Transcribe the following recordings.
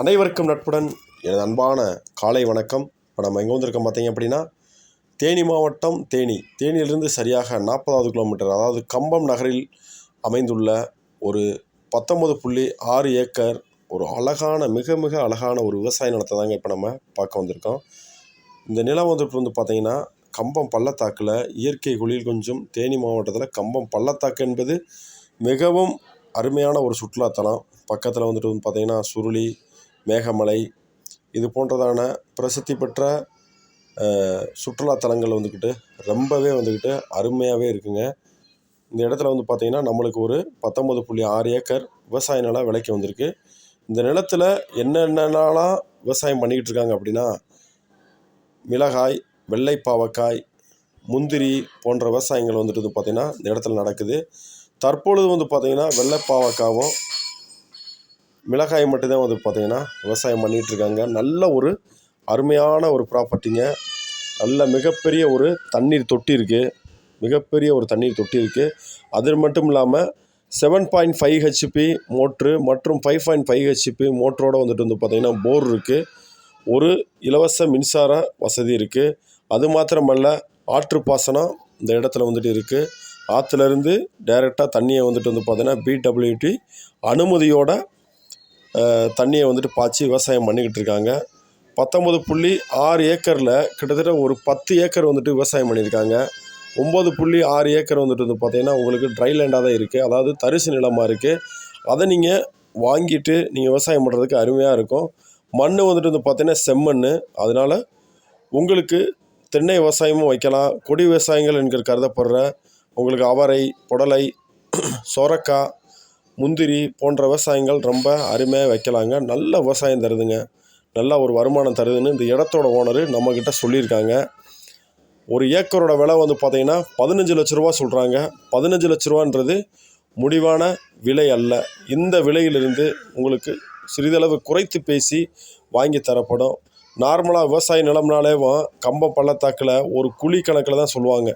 அனைவருக்கும் நட்புடன் எனது அன்பான காலை வணக்கம். இப்போ நம்ம எங்கே வந்திருக்கோம் பார்த்தீங்க அப்படின்னா தேனி மாவட்டம் தேனி. தேனியிலிருந்து சரியாக நாற்பதாவது கிலோமீட்டர் அதாவது கம்பம் நகரில் அமைந்துள்ள ஒரு பத்தொம்பது புள்ளி ஆறு ஏக்கர் ஒரு அழகான மிக மிக அழகான ஒரு விவசாய நிலத்தை தாங்க இப்போ நம்ம பார்க்க வந்திருக்கோம். இந்த நிலம் வந்துட்டு வந்து பார்த்திங்கன்னா கம்பம் பள்ளத்தாக்கில் இயற்கை குளிர் கொஞ்சம் தேனி மாவட்டத்தில் கம்பம் பள்ளத்தாக்கு என்பது மிகவும் அருமையான ஒரு சுற்றுலாத்தலம். பக்கத்தில் வந்துட்டு வந்து பார்த்திங்கன்னா சுருளி மேகமலை இது போன்றதான பிரசித்தி பெற்ற சுற்றுலாத்தலங்கள் வந்துக்கிட்டு ரொம்பவே வந்துக்கிட்டு அருமையாகவே இருக்குங்க. இந்த இடத்துல வந்து பார்த்தீங்கன்னா நம்மளுக்கு ஒரு பத்தொம்பது புள்ளி ஆறு ஏக்கர் விவசாய நிலம் விலைக்கு வந்திருக்கு. இந்த நிலத்தில் என்னென்னலாம் விவசாயம் பண்ணிக்கிட்டு இருக்காங்க அப்படின்னா மிளகாய் வெள்ளை பாவக்காய் முந்திரி போன்ற விவசாயங்கள் வந்துட்டு வந்து பார்த்திங்கன்னா இந்த இடத்துல நடக்குது. தற்பொழுது வந்து பார்த்திங்கன்னா வெள்ளை பாவக்காவும் மிளகாய் மட்டும்தான் வந்து பார்த்திங்கன்னா விவசாயம் பண்ணிகிட்டு இருக்காங்க நல்ல ஒரு அருமையான ஒரு ப்ராப்பர்ட்டிங்க. நல்ல மிகப்பெரிய ஒரு தண்ணீர் தொட்டி இருக்குது மிகப்பெரிய ஒரு தண்ணீர் தொட்டி இருக்குது அது மட்டும் இல்லாமல் seven point five HP motor மற்றும் ஃபைவ் பாயிண்ட் ஃபைவ் ஹெச்பி மோட்டரோடு வந்துட்டு வந்து பார்த்திங்கன்னா போர் இருக்குது ஒரு இலவச மின்சார வசதி இருக்குது அது மாத்திரமல்ல ஆற்று பாசனம் இந்த இடத்துல வந்துட்டு இருக்குது ஆற்றுலேருந்து டைரெக்டாக தண்ணியை வந்துட்டு வந்து பார்த்தீங்கன்னா பிடபிள்யூடி அனுமதியோட தண்ணியை வந்துட்டு பாய்ச்சி விவசாயம் பண்ணிக்கிட்டு இருக்காங்க. பத்தொம்பது புள்ளி ஆறு ஏக்கரில் கிட்டத்தட்ட ஒரு பத்து ஏக்கர் வந்துட்டு விவசாயம் பண்ணியிருக்காங்க. ஒம்பது புள்ளி ஆறு ஏக்கர் வந்துட்டு வந்து பார்த்தீங்கன்னா உங்களுக்கு ட்ரை லேண்டாக தான் இருக்குது அதாவது தரிசு நிலமாக இருக்குது அதை நீங்கள் வாங்கிட்டு நீங்கள் விவசாயம் பண்ணுறதுக்கு அருமையாக இருக்கும். மண் வந்துட்டு வந்து பார்த்தீங்கன்னா செம்மண் அதனால் உங்களுக்கு தென்னை விவசாயமும் வைக்கலாம். கொடி விவசாயங்கள் என்கிற கருதப்படுற உங்களுக்கு அவரை புடலை சொரக்காய் முந்திரி போன்ற விவசாயங்கள் ரொம்ப அருமையாக வைக்கலாங்க. நல்ல விவசாயம் தருதுங்க. நல்ல ஒரு வருமானம் தருதுன்னு இந்த இடத்தோட ஓனர் நம்மக்கிட்ட சொல்லியிருக்காங்க. ஒரு ஏக்கரோட விலை வந்து பார்த்திங்கன்னா பதினஞ்சு லட்ச ரூபா சொல்கிறாங்க பதினஞ்சு லட்ச ரூபான்றது முடிவான விலை அல்ல. இந்த விலையிலிருந்து உங்களுக்கு சிறிதளவு குறைத்து பேசி வாங்கி தரப்படும். நார்மலாக விவசாய நிலம்னாலேவும் கம்ப பள்ளத்தாக்கில் ஒரு குழி கணக்கில் தான் சொல்லுவாங்க.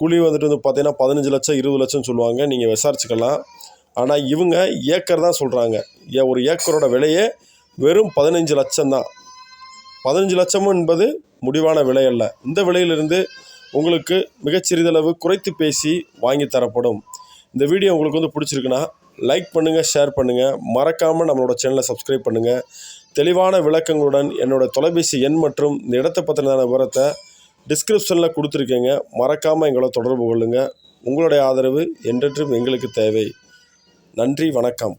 குழி வந்துட்டு வந்து பார்த்தீங்கன்னா பதினஞ்சு லட்சம் இருபது லட்சம் சொல்லுவாங்க. நீங்கள் விசாரிச்சுக்கலாம். ஆனால் இவங்க ஏக்கர் தான் சொல்கிறாங்க ஏ ஒரு ஏக்கரோட விலையே வெறும் பதினஞ்சு லட்சம் தான். பதினஞ்சு லட்சம் என்பது முடிவான விலை அல்ல. இந்த விலையிலிருந்து உங்களுக்கு மிகச்சிறிதளவு குறைத்து பேசி வாங்கி தரப்படும். இந்த வீடியோ உங்களுக்கு வந்து பிடிச்சிருக்குன்னா லைக் பண்ணுங்கள் ஷேர் பண்ணுங்கள் மறக்காமல் நம்மளோட சேனலை சப்ஸ்கிரைப் பண்ணுங்கள் தெளிவான விளக்கங்களுடன் என்னோட தொலைபேசி எண் மற்றும் இந்த இடத்தை பற்றினதான விவரத்தை டிஸ்கிரிப்ஷனில் கொடுத்துருக்கேங்க. மறக்காமல் எங்களை தொடர்பு கொள்ளுங்கள் உங்களுடைய ஆதரவு என்றென்றும் எங்களுக்கு தேவை. நன்றி வணக்கம்.